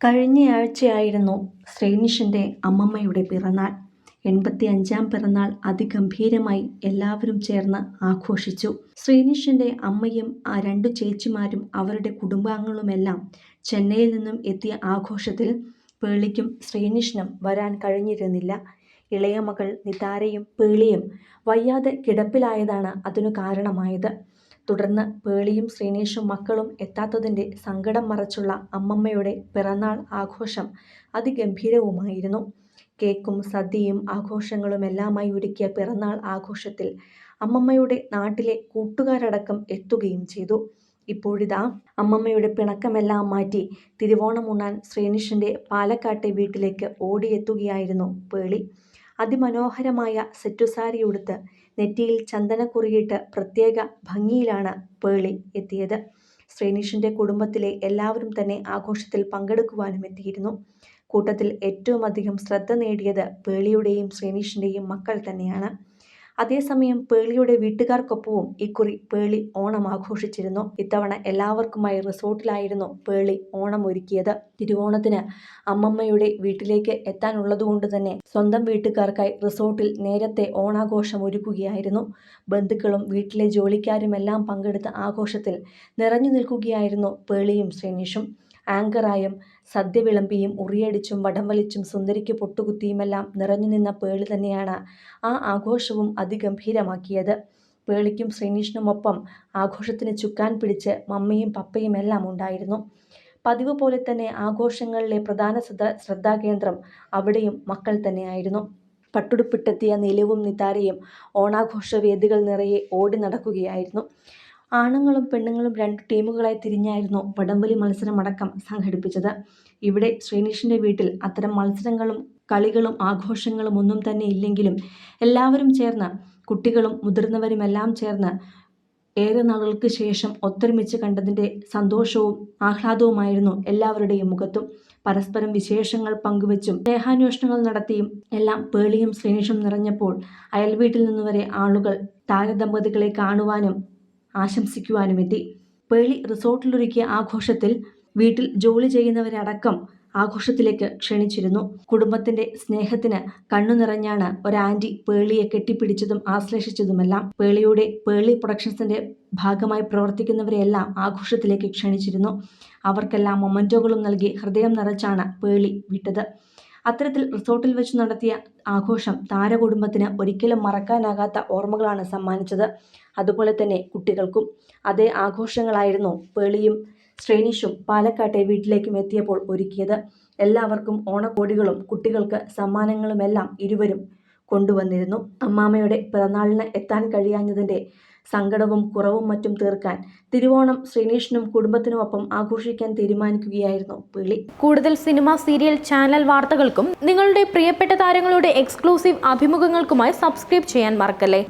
കഴിഞ്ഞയാഴ്ചയായിരുന്നു ശ്രീനിഷിന്റെ അമ്മമ്മയുടെ പിറന്നാൾ. എൺപത്തി അഞ്ചാം പിറന്നാൾ അതിഗംഭീരമായി എല്ലാവരും ചേർന്ന് ആഘോഷിച്ചു. ശ്രീനിഷിന്റെ അമ്മയും ആ രണ്ടു ചേച്ചിമാരും അവരുടെ കുടുംബാംഗങ്ങളുമെല്ലാം ചെന്നൈയിൽ നിന്നും എത്തിയ ആഘോഷത്തിൽ പേളിക്കും ശ്രീനിഷിനും വരാൻ കഴിഞ്ഞിരുന്നില്ല. ഇളയ മകൾ നിതാരയും പേളിയും വയ്യാതെ കിടപ്പിലായതാണ് അതിനു കാരണമായത്. തുടർന്ന് പേളിയും ശ്രീനേഷും മക്കളും എത്താത്തതിന്റെ സങ്കടം മറച്ചുള്ള അമ്മമ്മയുടെ പിറന്നാൾ ആഘോഷം അതിഗംഭീരവുമായിരുന്നു. കേക്കും സദ്യയും ആഘോഷങ്ങളുമെല്ലാമായി ഒരുക്കിയ പിറന്നാൾ ആഘോഷത്തിൽ അമ്മമ്മയുടെ നാട്ടിലെ കൂട്ടുകാരടക്കം എത്തുകയും ചെയ്തു. ഇപ്പോഴിതാ അമ്മമ്മയുടെ പിണക്കമെല്ലാം മാറ്റി തിരുവോണം ഉണ്ണാൻ ശ്രീനിഷിന്റെ പാലക്കാട്ടെ വീട്ടിലേക്ക് ഓടിയെത്തുകയായിരുന്നു പേളി. അതിമനോഹരമായ സെറ്റുസാരി ഉടുത്ത് നെറ്റിയിൽ ചന്ദനക്കുറിയിട്ട് പ്രത്യേക ഭംഗിയിലാണ് പേളി എത്തിയത്. ശ്രീനിഷിന്റെ കുടുംബത്തിലെ എല്ലാവരും തന്നെ ആഘോഷത്തിൽ പങ്കെടുക്കുവാനും എത്തിയിരുന്നു. കൂട്ടത്തിൽ ഏറ്റവും അധികം ശ്രദ്ധ നേടിയത് പേളിയുടെയും ശ്രീനിഷിന്റെയും മക്കൾ തന്നെയാണ്. അതേസമയം പേളിയുടെ വീട്ടുകാർക്കൊപ്പവും ഇക്കുറി പേളി ഓണം ആഘോഷിച്ചിരുന്നു. ഇത്തവണ എല്ലാവർക്കുമായി റിസോർട്ടിലായിരുന്നു പേളി ഓണം ഒരുക്കിയത്. തിരുവോണത്തിന് അമ്മമ്മയുടെ വീട്ടിലേക്ക് എത്താനുള്ളതുകൊണ്ട് തന്നെ സ്വന്തം വീട്ടുകാർക്കായി റിസോർട്ടിൽ നേരത്തെ ഓണാഘോഷം ഒരുക്കുകയായിരുന്നു. ബന്ധുക്കളും വീട്ടിലെ ജോലിക്കാരുമെല്ലാം പങ്കെടുത്ത ആഘോഷത്തിൽ നിറഞ്ഞു നിൽക്കുകയായിരുന്നു പേളിയും ശ്രീനിഷും. ആങ്കറായും സദ്യ വിളമ്പിയും ഉറിയടിച്ചും വടം വലിച്ചും സുന്ദരിക്ക് പൊട്ടുകുത്തിയുമെല്ലാം നിറഞ്ഞു നിന്ന പേളി തന്നെയാണ് ആ ആഘോഷവും അതിഗംഭീരമാക്കിയത്. പേളിക്കും ശ്രീനിഷിനുമൊപ്പം ആഘോഷത്തിന് ചുക്കാൻ പിടിച്ച് മമ്മിയും പപ്പയും എല്ലാം ഉണ്ടായിരുന്നു. പതിവ് പോലെ തന്നെ ആഘോഷങ്ങളിലെ പ്രധാന ശ്രദ്ധ ശ്രദ്ധാകേന്ദ്രം അവിടെയും മക്കൾ തന്നെയായിരുന്നു. പട്ടുടുപ്പിട്ടെത്തിയ നിലവും നിതാരയും ഓണാഘോഷ വേദികൾ നിറയെ ഓടി നടക്കുകയായിരുന്നു. ആണുങ്ങളും പെണ്ണുങ്ങളും രണ്ട് ടീമുകളായി തിരിഞ്ഞായിരുന്നു വടംവലി മത്സരമടക്കം സംഘടിപ്പിച്ചത്. ഇവിടെ ശ്രീനിഷിന്റെ വീട്ടിൽ അത്തരം മത്സരങ്ങളും കളികളും ആഘോഷങ്ങളും ഒന്നും തന്നെ ഇല്ലെങ്കിലും എല്ലാവരും ചേർന്ന് കുട്ടികളും മുതിർന്നവരുമെല്ലാം ചേർന്ന് ഏറെ നാളുകൾക്ക് ശേഷം ഒത്തൊരുമിച്ച് കണ്ടതിന്റെ സന്തോഷവും ആഹ്ലാദവുമായിരുന്നു എല്ലാവരുടെയും മുഖത്തും. പരസ്പരം വിശേഷങ്ങൾ പങ്കുവച്ചും സ്നേഹാന്വേഷണങ്ങൾ നടത്തിയും എല്ലാം പേളിയും ശ്രീനിഷും നിറഞ്ഞപ്പോൾ അയൽവീട്ടിൽ നിന്നുവരെ ആളുകൾ താരദമ്പതികളെ കാണുവാനും ആശംസിക്കുവാനുമെത്തി. പേളി റിസോർട്ടിലൊരുക്കിയ ആഘോഷത്തിൽ വീട്ടിൽ ജോലി ചെയ്യുന്നവരടക്കം ആഘോഷത്തിലേക്ക് ക്ഷണിച്ചിരുന്നു. കുടുംബത്തിന്റെ സ്നേഹത്തിന് കണ്ണു നിറഞ്ഞാണ് ഒരാന്റി പേളിയെ കെട്ടിപ്പിടിച്ചതും ആശ്ലേഷിച്ചതുമെല്ലാം. പേളിയുടെ പേളി പ്രൊഡക്ഷൻസിന്റെ ഭാഗമായി പ്രവർത്തിക്കുന്നവരെയെല്ലാം ആഘോഷത്തിലേക്ക് ക്ഷണിച്ചിരുന്നു. അവർക്കെല്ലാം മൊമന്റോകളും നൽകി ഹൃദയം നിറച്ചാണ് പേളി വിട്ടത്. അത്തരത്തിൽ റിസോർട്ടിൽ വെച്ച് നടത്തിയ ആഘോഷം താരകുടുംബത്തിന് ഒരിക്കലും മറക്കാനാകാത്ത ഓർമ്മകളാണ് സമ്മാനിച്ചത്. അതുപോലെ തന്നെ കുട്ടികൾക്കും അതേ ആഘോഷങ്ങളായിരുന്നു പേളിയും ശ്രേനീഷും പാലക്കാട്ടെ വീട്ടിലേക്കും എത്തിയപ്പോൾ ഒരുക്കിയത്. എല്ലാവർക്കും ഓണക്കോടികളും കുട്ടികൾക്ക് സമ്മാനങ്ങളുമെല്ലാം ഇരുവരും കൊണ്ടുവന്നിരുന്നു. അമ്മാമയുടെ പിറന്നാളിന് എത്താൻ കഴിയാഞ്ഞതിന്റെ സങ്കടവും കുറവും മറ്റും തീർക്കാൻ തിരുവോണം ശ്രീനീഷിനും കുടുംബത്തിനുമൊപ്പം ആഘോഷിക്കാൻ തീരുമാനിക്കുകയായിരുന്നു പിളി കൂടുതൽ സിനിമ സീരിയൽ ചാനൽ വാർത്തകൾക്കും നിങ്ങളുടെ പ്രിയപ്പെട്ട താരങ്ങളുടെ എക്സ്ക്ലൂസീവ് അഭിമുഖങ്ങൾക്കുമായി സബ്സ്ക്രൈബ് ചെയ്യാൻ മറക്കല്ലേ?